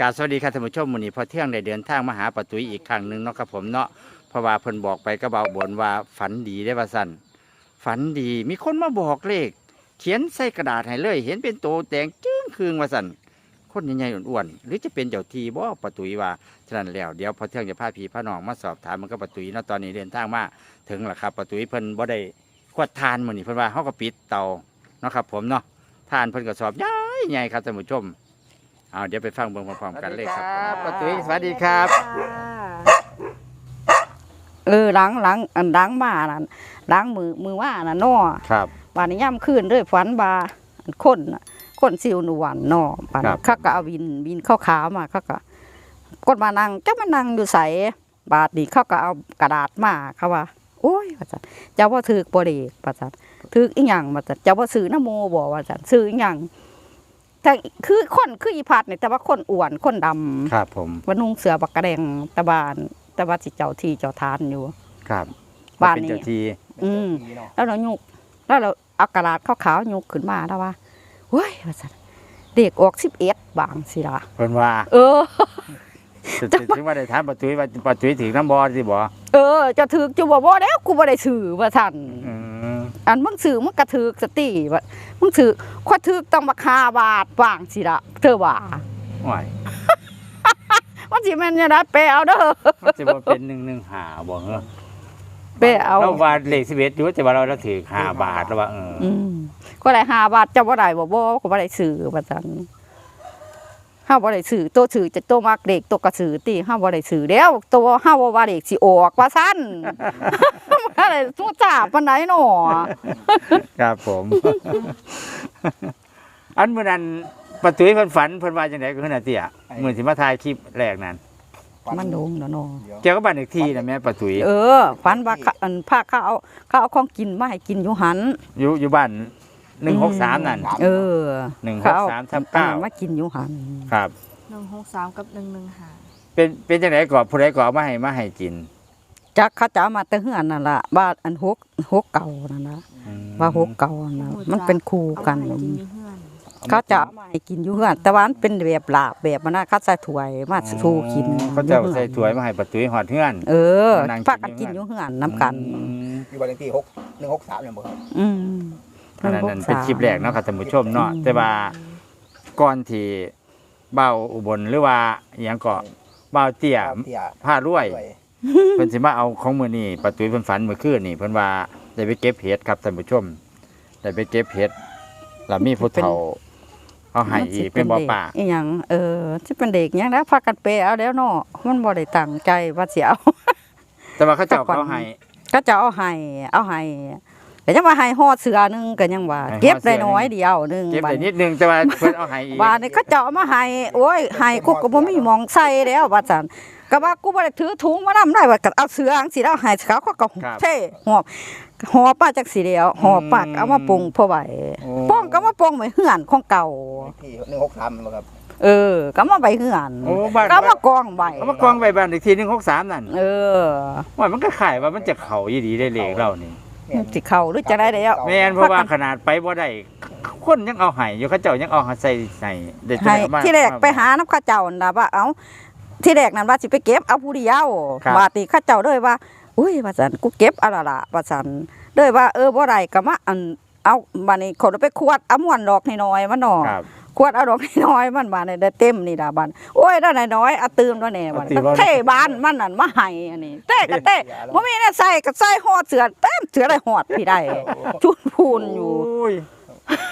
กาบสวัสดีค่ะท่านผู้ชมวันนี้พอเที่ยงได้เดินทางมาหาปาตุ้ยอีกครั้งหนึ่งเนาะครับผมเนาะเพราะว่าเพิ่นบอกไปก็เบาบนว่าฝันดีได้ว่าสั่นฝันดีมีคนมาบอกเลข เขียนใส่กระดาษให้เลย เห็นเป็นโตแดงจึ้งคืงว่าสั่นคนใหญ่ๆอ้วนๆหรือจะเป็นเจ้าทีบ่ปาตุ้ยว่าฉะนั้นแล้วเดี๋ยวพอเที่ยงจะพาพี่พาน้องมาสอบถามมันก็ปาตุ้ยเนาะตอนนี้เดินทางมาถึงแล้วครับปาตุ้ยเพิ่นบ่ได้ขวดทานมื้อนี้เพิ่นว่าเฮาก็ปิดเตาเนาะครับผมเนาะทานเพิ่นก็สอบใหญ่ใหญ่ครับท่านผู้ชม เอาเดี๋ยวไปฟังเบิ่งพร้อมๆกันเลยครับป้าตุ้ยสวัสดีครับ เออหลังหลังอันหลังมานั่นหลังมือมือว่าน่ะนอครับบานนี้ย่ำคืนด้วยฝันบาอันคนน่ะคนซิวหนหวันนอบานครันี้บเขาก็เอาวินวินเข้าขาวมาเขาก็กดมานั่งจะมานั่งอยู่ใสบาทนี้เขาก็เอากระดาษมาเขาว่าโอ้ยว่าจันเจ้าว่าถือกบ่เด็กว่าจันถืออีหยังว่าจันเจ้าว่าซื้อน้ำโมบ่ว่าจันซื้ออีหยัง แต่คือคนคืออีพัดเนี่ยแต่ว่าคนอ้วนคนดำครับผมว่านุ่งเสือบักกระแดงตะบานตะบานสิเจ้าที่เจ้าทานอยู่ ครับบ้านเป็นนี้ เจ้าทีอืมแล้วเรายุกแล้วเราเอากระดาษขาวๆยุกขึ้นมาแล้วว่าเฮ้ยว่าซั่นเด็กออกสิบเอ็ดบางสิล่ะเพิ่นว่าเออ จะจะถึงว่าได้ถามป้าตุ้ยว่าป้าตุ้ยถึงน้ำบอสิบ่เออ จะถือจะบอกว่าแล้วกูบ่ได้ซื้อว่าท่านอืม อันมึงซื้อมึงกระถือสติว่ามึงซื้อข้อถือต้องมาคาบาทบางสิล่ะเธอว่าไหวมันสิแม่นยังไงไปเอาเด้อมันจะว่าเป็นหนึ่งหนึ่งหาบ่เหรอไปเอาเราว่าเลขสิบเอ็ดอยู่แต่ว่าเราเราถือห้าบาทแล้วว่าเออออืมก็ได้ห้าบาทจะบ่ได้บ่บ่ก็บ่ได้ซื้อว่าซั่นห้าบ่ได้ซื้อตัวซื้อจะตัวมักเด็กตัวกระสือติห้าบ่ได้ซื้อแล้วตัวห้าบ่ว่าเด็กสิออกว่าซั่นอะ ไรตัวจ่าปานไหนหนอครับผม อันเมื่อนั้นป้าตุ้ยเพิ่นฝันเพิ่นว่าจังไดก็คือน่ะเตี้ยมื้อที่มาถ่ายคลิปแรกนั้น มันลงแล้วเนาะเจ้าก็บ้านอีกที่นะแม่ป้าตุ้ยเออฝันว่าเขาอันพาเขาเอาเขาเอาของกินมาให้กินอยู่หัน อยู่อยู่บ้านหนึ่งหกสามนั่นเออหนึ่งหเขากเอาสามทับเก้าอันนั้นมากินอยู่หันครับ หนึ่งหกสามกับหนึ่งหนึ่งหา เป็นเป็นจังไดก่อนผู้ใดก่อนมาให้มาให้กิน จักเขาจะเอามาแต่เฮือนนั่นล่ะบ้านอันหกหกเก่านั่นล่ะอืมว่าหกเก่านะมันเป็นคู่เอากันมาให้กินอยู่เพื่อนเขาจะเอามาให้กินอยู่เฮือนแต่ว่ามันเป็นแบบลาบแบบมันน่ะเขาใส่ถ้วยมาสู้กินเขาจะเอาใส่ถ้วยมาให้ป้าตุ้ยหอดเฮือนเออมานั่งกินพากันกินอยู่เฮือนน้ำกันอืมอยู่บ้านเลขที่หกหนึ่งหกสามอย่างบ่ครับอืมอันนั้นนั่นเป็นคลิปแรกเนาะครับท่านผู้ชมเนาะแต่ว่าก่อนที่เบาอุบลหรือว่าอหยังก็เบาเตี้ยเตี้ยผ้ารวยด้วย เพิ่นสิมาเอาของมื้อนี้ป้าตุ้ยเพิ่นฝันเมื่อคืนนี่เพิ่นว่าได้ไปเก็บเห็ดครับท่านผู้ชมได้ไปเก็บเห็ดแล้วมีผู้เฒ่าเขาให้อีกเป็นบ่อป่าอีหยังเออสิเป็นเด็กหยังแล้วพากันเปเอาแล้วเนาะมันบ่ได้ตั้งใจว่าสิเอาแต่ว่าเขาเจ้าเขาให้ก็จะเอาให้เอาให้ แต่ยังว่าให้ห่อเสือหนึงก็ยังว่า ให้ห่อเก็บได้เสือหนึ่งน้อยเดียวหนึงเก็บบัดได้นิดนึงแต่ว่าเพิ่นเอาให้อีกว่านี่เขาจะเอามาให้โอ้ยให้กูก็บ่มีหมองใส่แล้วว่าซั่นก็ว่ากูบ่ได้ถือถุงมานำได้ว่าก็เอาเสือจังสิแล้วให้เขาเขาก็เท่หอบหอบป้าจักสิแล้วหอบปากเอามาปรุงพอไหวโอ้ป้องก็มาปรุงไว้เฮือนของเก่าเลขที่หนึ่งหกสามบ่ครับเออ ก็มาไว้เฮือนโอ้บ้านก็มากองไว้เอามากองไว้บ้านอีกที163นั่นเออ ว่ามันก็ขายว่ามันจะเข้าอีดีได้เลขเรานี่มัน สิเข้าหรือจะได้แล้วแม่นเพราะว่าขนาดไปบ่ได้คนยังเอาให้อยู่เขาเจ้ายังเอาใส่ใส่ได้จนให้เอามาที่แรกไปหาน้ำข้าเจ้าน่ะว่าเอาที่แรกนั้นว่าสิไปเก็บเอาผู้เดียวครับบาดนี้ข้าเจ้าเลยว่า อุ้ยว่าซั่นกูเก็บเอาละล่ะว่าซั่นเลยว่าเออบ่ได้ก็มาอัน เอาบัดนี้คนเอาไปขวดเอาม่วนดอกน้อยๆมันเนาะครับขวดเอาดอกน้อยๆมันบาดนี้ได้เต็มนี่ล่ะบัดโอ้ยได้น้อยๆเอาตื่มแล้วแน่บัดเอาตื่มแล้วเท่บ้านมันนั่นมาให้อันนี้เต้ก็เต้บ่มีเนี่ยใส่ก็ใส่หอดเสือเต็มเสือได้หอดพี่ได้ชุนพูนอยู่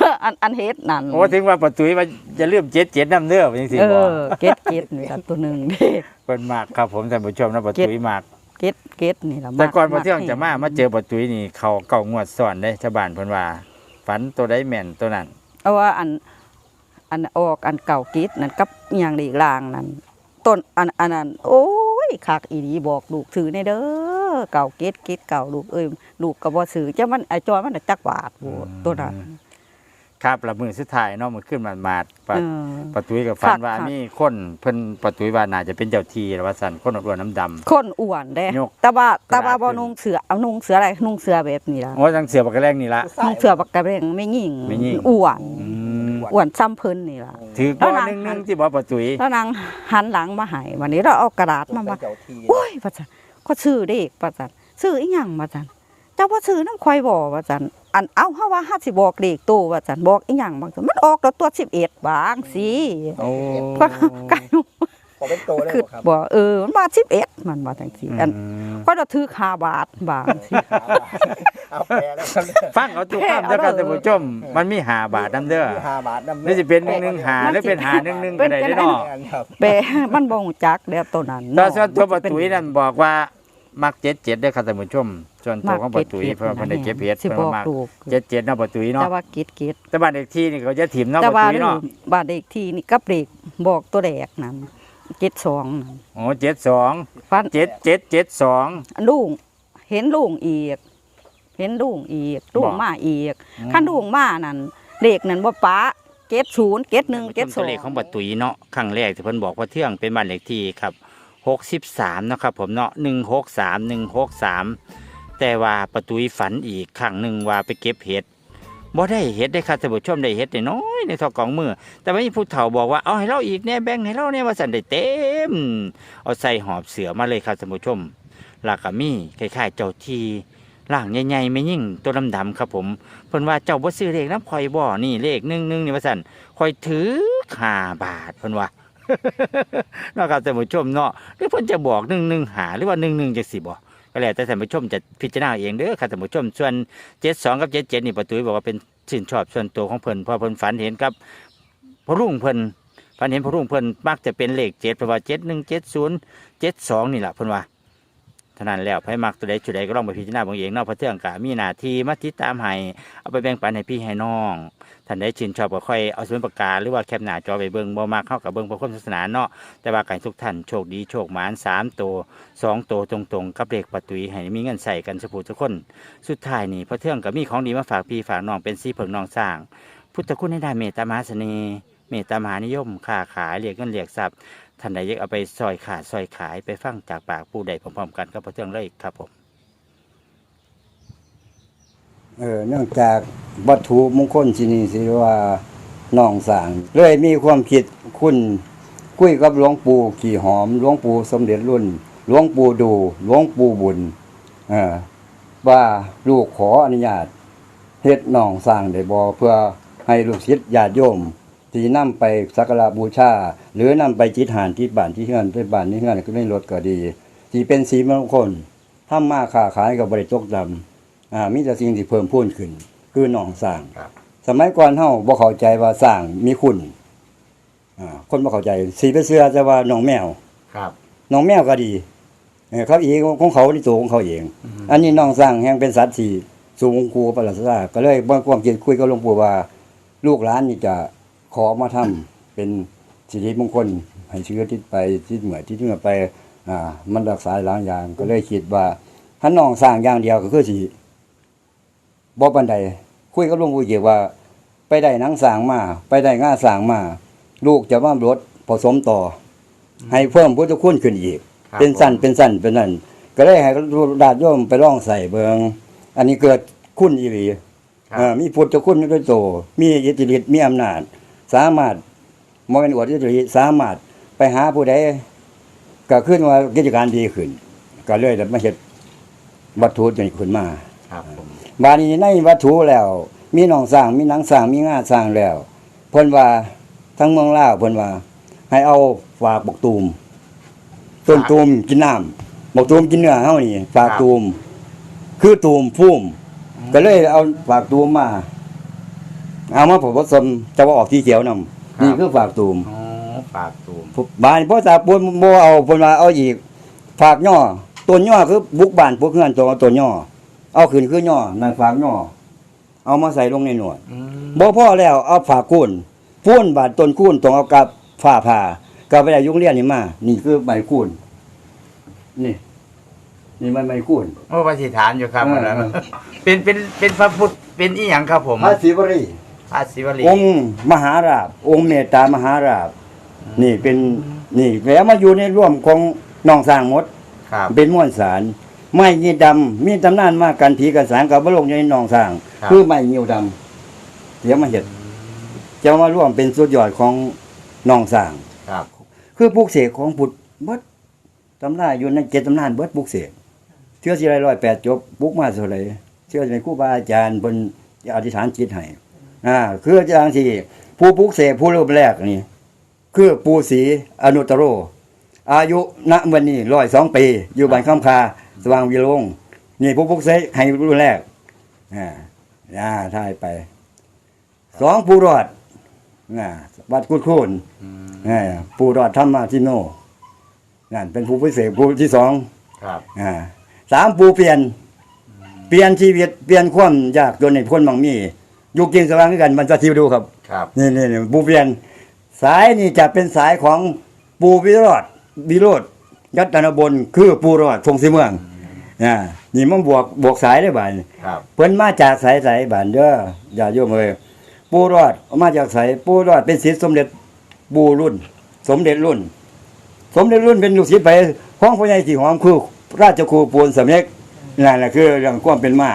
โอันอันเฮ็ดนั่นโอ้ถึงว่าประตูว่าจะเลื่อมเจ็ดเจ็ดน้ำเนื้อจังซี่เอบ่อเก็ดเก็ดนี่ล่ะตัวหนึงเด้เพิ่นมากครับผมท่านผู้ชมนะประตูมาก เก็ดเก็ดนี่ล่ะแต่ก่อนพอมเที่ยงจะมามาเจอประตูนี่เขาเก่างวดซ้อนได้ชาวบ้านเพิ่นว่าฝันตัวใดแม่นตัวนั้นเอาว่าอันอันออกอันเก่าเก็ดนั่นกับอหย่างอีกลางนั่นต้นอันอันนั้นโอ้ยคักอีหลีบอกลูกถือในเด้อเก่าเก็ดเก็ดเก่าลูกเอ้ยลูกก็บ่ซื้อจ้ามันไอ้จอยมันน่ะจักบาทโว้ตัวนั้น ครับและมือสุดท้ายเนาะมันขึ้นมามาดๆปะเออประตูกับฝันครับว่าครับมีคนเพิ่นประตูว่าน่าจะเป็นเจ้าที่หรือว่าสันคนอ้วนน้ำดำคนอ้วนเด้ยกแต่ว่าแต่ว่าบ่ขึ้นนุ่งเสื้อเอานุ่งเสื้ออะไรนุ่งเสื้อแบบนี้ล่ะโอ้จังเสือบักกระแรงนี่ละ นุ่งเสื้อบักกระเบงไม่หญิงไม่หยิ่ง อ้วนอืมอ้วนซ้ำเพิ่นนี่ล่ะคถือแล้บ่วนาง หนึ่งหนึ่งที่บ่ประตุยแล้วนางหันหลังมาให้วันนี้เราเอากระดาษมาว่าเจ้าที่โอ้ยว่าซั่นก็ซื้อเด็กว่าซั่นซื้ออีหยังว่าซั่นเจ้าว่าซื้อน้ำข่อยบ่ว่าซั่น อันเอาเฮาว่าห้าสิบอกเลขตู้ว่าซั่นบอกอีหยังบางซั่นมันออกแล้วตัว11บางสิโอ้ก็ไก่พอเป็นโตเลยคือบ่ครับ บ่เออมันมา11มันว่าจังซี่อันมก็จะถือ5บาทบางสิ เอาแปรแล้วครับฟังเอาทุกคำเด้อครับท่านผู้ชมมันมีห้าบาทนํเด้อห้าบาทน้ำนี่สิเป็นหนึ่งหนึ่งหาหรือเป็นหาหนึ่งหนึ่งก็ได้เด้อเนาะครับ แปลมันบ่ฮู้จักแล้วตัวนั้นตอนส่วนตัวประตุยนั่นบอกว่า มักเจ็ดเจ็ดเด้อครับท่านผู้ชมส่วนตัวของประตุยเพราะว่าเพิ่นได้เก็บเห็ดสิเพิ่นบอว่ากมักลูกเจ็ดเจ็ดเนาะประตุยเนาะแต่ว่ากิดกิดแต่บ้านเลขที่นี่เขาจะถิ่มเนาะปแต่ระว่าตุยเนาะบ้านเด็กที่นี่กับเด็กบอกตัวแรกนั่นเจ็ดสองนั่นโอ้เจ็ดสองฟันเจ็ดเจ็ดเจ็ดสองลุงเห็นลุงอีก เห็นลุงอีกลุบ่งมาอีกขั้นลุงมานั่นเด็กนั่นว่าป้าเจ็ดศูนย์เจ็ดหนึ่งเจ็ดสตัอวงเลขของประตุยเนาะครั้งแรกที่เพิ่นบอกว่าเที่ยงเป็นบ้านเลขที่ครับ หกสิบสามนะครับผมเนาะหนึ่งหกสามหนึ่งหกสามแต่ว่าประตุยฝันอีกครั้งหนึ่งว่าไปเก็บเห็ดบ่ได้เห็ดได้ครับท่านผู้ชมได้เห็ดได้น้อยในทอกองมือ แต่ว่ามีผู้เฒ่าบอกว่าเอาให้เราอีกแน่แบ่งให้เราแน่ว่าสันได้เต็ม เอาใส่หอบเสือมาเลยครับท่านผู้ชมลักก็มีคล้ายๆเจ้าทีร่างใหญ่ๆไม่ยิ่งตัวดำๆครับผมเพิ่นว่าเจ้าบ่ซื้อเลขน้ำข่อยบ่อนี่เลขหนึ่งหนึ่งนี่ว่าสันข่อยถือห้าบาทเพิ่นว่า นาะครับท่านผู้ชมเนาะหรือเพิ่นจะบอกหนึ่งหนึ่งหาหรือว่าหนึ่งหนึ่งจะสิบอก็แล้วแต่ท่านผู้ชมจะพิจารณาเองเด้อครับท่านผู้ชมส่วนเจ็ดสองกับเจ็ดเจ็ดนี่ประตูบอกว่าเป็นชื่นชอบส่วนตัวของเพิ่นพอเพิ่นฝันเห็นกับพอรุ่งเพิ่นฝันเห็นพระรุ่งเพิ่นมักจะเป็นเลขเจ็ดเพราะว่าเจ็ดหนึ่งเจ็ดศูนย์เจ็ดสองนี่แหละเพิ่นว่า ท่านั้นแล้วไผมักตัวใดจุดใดก็ลองไปพิจารณาเบางเองเนอกพระเทืองกะมีหน้าที่มาติดตามให้เอาไปแบ่งปันให้พี่ให้น้องท่านใดชื่นชอบก็ค่อยเอาสมุดปากกาหรือว่าแคปหน้าจอไปเบิ่งบ่มากเข้ากับเบิ่งเพื่อความสนุกสนานเนาะแต่ว่าการทุกท่านโชคดีโชคหมานสามโตวสองโตวตรงๆกับเลขประตุยให้มีเงินใส่กันสุภูทุกคน สุดท้ายนี่พระเทืองก็มีของดีมาฝากพี่ฝากน้องเป็นสีเผิงน้องสร้าง พุทธคุณให้ได้เมตตามหาเสน่ห์เมตตามหานิยมค้าขายเรียกเงินเรียกทรัพย์ ท่านใดอยากเอาไปซอยขาดซอยขายไปฟังจากปากผู้ใดพร้อมๆกันก็พระเทืองเลยครับผมเออเนื่องจากวัตถุมงคลที่นี่สิว่าน้องสางเลยมีความคิดคุณคุยกับหลวงปู่ขี่หอมหลวงปู่สมเด็จรุ่นหลวงปู่ดูหลวงปู่บุญเออว่าลูกขออนุญาตเฮ็ดน้องสร้างได้บ่เพื่อให้ลูกศิษย์ญาติโยม ที่นำไปสักการะบูชา หรือนำไปจิตหานที่บ้านที่เฮือนที่บ้านที่เฮือนก็ไม่ลดก็ดีที่เป็นสีมงคลทำมาค้าขายก็บ่ได้ตกดำอ่ามีแต่สิ่งที่เพิ่มพูนขึ้น คือหนองสร้างครับสมัยก่อนเฮาบ่เข้าใจว่าสร้างมีคุณอ่าคนบ่เข้าใจสีไปเสื้อแต่ว่าหนองแมวครับหนองแมวก็ดีเออเขาเองของเขาในตัวของเขาเอง อันนี้หนองสร้างแห่งเป็นสัตว์ที่สูงกูประหลาดซาก็เลยบ่ความคิดคุยกับหลวงปู่ว่า ลูกหลานนี่จะ ขอมาทำเป็นสิริมงคลให้เชื้อทิศไปทิศเหนือทิศเหนือไปอ่ามันรักษาหลายอย่างก็เลยคิดว่าถ้าน้องสร้างอย่างเดียวก็คือสิบ่ปันใดคุยกับหลวงปู่เกี่ยวว่า ไปได้หนังสร้างมา ไปได้ง่าสร้างมา ลูกจะมารถผสมต่ออให้เพิ่มพุทธคุณขึ้นอีกครับเป็นสั้นเป็นสั้นเป็นนั่นก็เลยให้ดาดโยมไปลองใส่เบิงอันนี้เกิดคุณอีหลีครับเอ่อมีพุทธคุณด้วยโตมีอิทธิฤทธิ์มีอำนาจ สามารถมเป็นอวดอิทธิฤทธิ์สามารถไปหาผู้ใดก็ขึ้นว่ากิจการดีขึ้น ก็เลยมาเฮ็ดวัตถุนี้ขึ้นมาครับผมบาดนี้ในวัตถุแล้ว มีหนองสร้างมีหนังสร้างมีงาสร้างแล้วเพิ่นว่าทั้งเมืองลาวเพิ่นว่า ให้เอาฝากบกตูมต้นตูมกินน้ำบกตูมกินเนื้อเฮานี่ฝากตูมคือตูมพุ่มก็เลยเอาฝากตูมมา เอามาผสมจะว่าออกที่เขียวนํนี่คือฝากตูมอ๋อปากตูมบ้านพ่อตาปูนบ่เอาเพิ่นว่าเอาอีกฝากย่อต้นย่อคือบุกบ้านพวกเฮือนตัวต้นย่อ เอาขึ้นคือย่อนั่นฝากย่อ เอามาใส่ลงในหนวดบ่พอแล้วเอาฝากกุ้นปูนบาดต้นกุ้นต้องเอากับฝ้าผ่าก็ไปได้ยุงเรียนนี่มา นี่คือใบกุ้นนี่นี่มันใบกุ้นโอ้ปฏิฐานอยู่ครับเออวันนั้นเป็นเป็นเป็นพระพุทธเป็นอีหยังครับผมพระศิวรี พระศิวลีองค์มหาราบ องค์เมตตามหาราบ นี่เป็นนี่แล้วมาอยู่ในร่วมของน้องสร้างหมด ครับ เป็นม้วนสาร ไม้ยีดำมีตำนานมากกันผีกันสางกับบลงอยู่ในหนองสร้าง ครับ คือไม้เหี่ยวดำเดี๋ยวมาเห็ดจะมาร่วมเป็นสุดยอดของน้องสร้าง ครับ คือปลูกเสกของพุทธเบิดตำราอยู่ในเจ็ดตำนานเบิดปลูกเสกเชื่อสิไรร้อยแปดจบปลูกมาเท่าไหร่เชื่อจะเป็นครูบาอาจารย์บนอธิษฐานจิตให้ อ่าคืออย่างที่ผู้ปลูกเสกผู้รูปแรกนี่ คือปูศรีอนุตตโร อายุณวันนี้ร้อยสองปี อยู่บ้านข้ามคา สว่างวิโรงนี่ผู้ปลูกเสกให้รุ่นแรกอ่าอ่าถ่ายไปสองผู้รอดอ่าวัดกุดคูนอืมอ่าผู้รอดธรรมาทิโนนั่นเป็นผู้พิเศษผู้ที่สองครับอ่าสามผู้เปลี่ยน เปลี่ยนชีวิตเปลี่ยนความยากจนในพ้นบางมี อยู่กินสว่างด้วยกันมันจะทิวดูครับ ครับ นี่นี่นี่ผู้เปลี่ยน สายนี่จะเป็นสายของปูวิโรธวิโรธยัตนบนคือปูรอดทงสีเมืองอ่านี่มันบวกบวกสายได้บ่ายครับ เพิ่นมาจากสายสายบ้านเด้ออย่าโยมเอ้ยปูรอดมาจากสายปูรอดเป็นศิษย์สมเด็จปูรุ่น สมเด็จรุ่น สมเด็จรุ่นเป็นลูกศิษย์ไปห้องพ่อใหญ่สีหอมคือราชครูปูนสำเร็จนั่นแหละคือเรื่องความเป็นมา